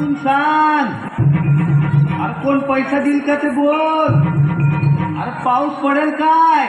वाचून सांग अरे कोण पैसा देईल का ते बोल? अरे पाऊस पडेल काय?